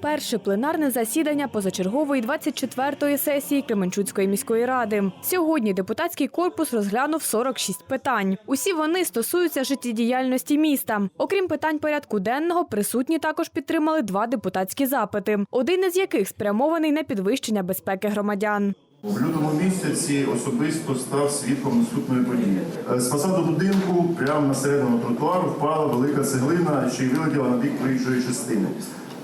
перше пленарне засідання позачергової 24-ї сесії Кременчуцької міської ради. Сьогодні депутатський корпус розглянув 46 питань. Усі вони стосуються життєдіяльності міста. Окрім питань порядку денного, присутні також підтримали два депутатські запити, один із яких спрямований на підвищення безпеки громадян. В лютому місяці особисто став свідком наступної події. Е, З фасаду будинку прямо на середньому тротуару впала велика цеглина, що й вилетіла на бік проїжджої частини.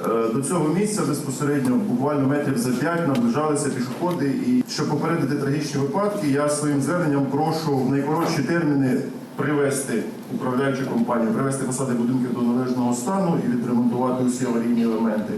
Е, До цього місця безпосередньо буквально метрів за п'ять наближалися пішоходи. І щоб попередити трагічні випадки, я своїм зверненням прошу в найкоротші терміни привести управляючу компанію, привести фасади будинків до належного стану і відремонтувати усі аварійні елементи.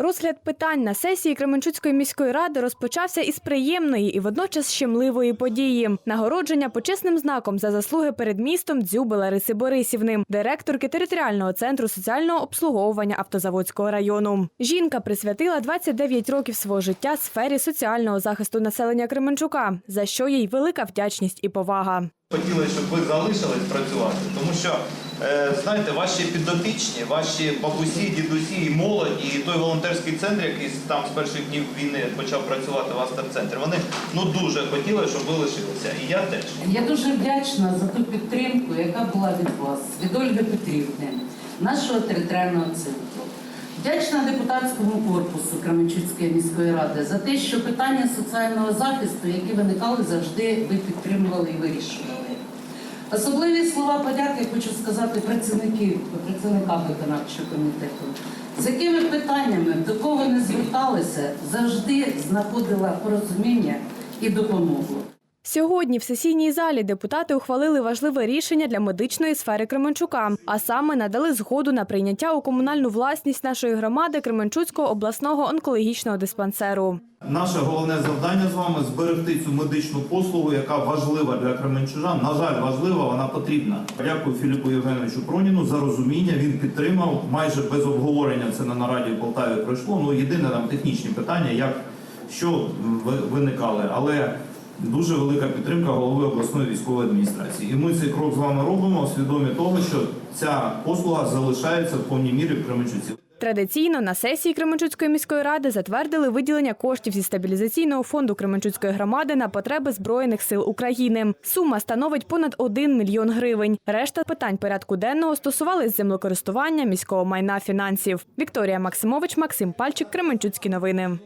Розгляд питань на сесії Кременчуцької міської ради розпочався із приємної і водночас щемливої події нагородження почесним знаком за заслуги перед містом Дзюби Лариси Борисівни, директорки територіального центру соціального обслуговування Автозаводського району. Жінка присвятила 29 років свого життя сфері соціального захисту населення Кременчука, за що їй велика вдячність і повага. Хотіли, щоб ви залишились працювати, тому що е, знаєте, ваші підопічні, ваші бабусі, дідусі і молодь, і той волонтерський центр, який там з перших днів війни почав працювати в Астер-центрі, вони ну дуже хотіли, щоб ви лишилися. І я теж. Я дуже вдячна за ту підтримку, яка була від вас, від Ольги Петрівни, нашого територіального центру. Вдячна депутатському корпусу Кременчуцької міської ради за те, що питання соціального захисту, які виникали, завжди ви підтримували і вирішували. Особливі слова подяки хочу сказати працівників, працівникам виконавчого комітету, з якими питаннями до кого не зверталися, завжди знаходила порозуміння і допомогу. Сьогодні в сесійній залі депутати ухвалили важливе рішення для медичної сфери Кременчука, а саме надали згоду на прийняття у комунальну власність нашої громади Кременчуцького обласного онкологічного диспансеру. Наше головне завдання з вами зберегти цю медичну послугу, яка важлива для кременчужан. На жаль, важлива, вона потрібна. Дякую Філіпу Євгеновичу Проніну за розуміння. Він підтримав майже без обговорення. Це на нараді в Полтаві пройшло. Ну єдине там технічні питання, як що ви- виникали, але. Дуже велика підтримка голови обласної військової адміністрації. І ми цей крок з вами робимо, свідомі того, що ця послуга залишається в повній мірі в Кременчуці. Традиційно на сесії Кременчуцької міської ради затвердили виділення коштів зі стабілізаційного фонду Кременчуцької громади на потреби збройних сил України. Сума становить понад 1 мільйон гривень. Решта питань порядку денного стосувались землекористування, міського майна, фінансів. Вікторія Максимович, Максим Пальчик, Кременчуцькі новини.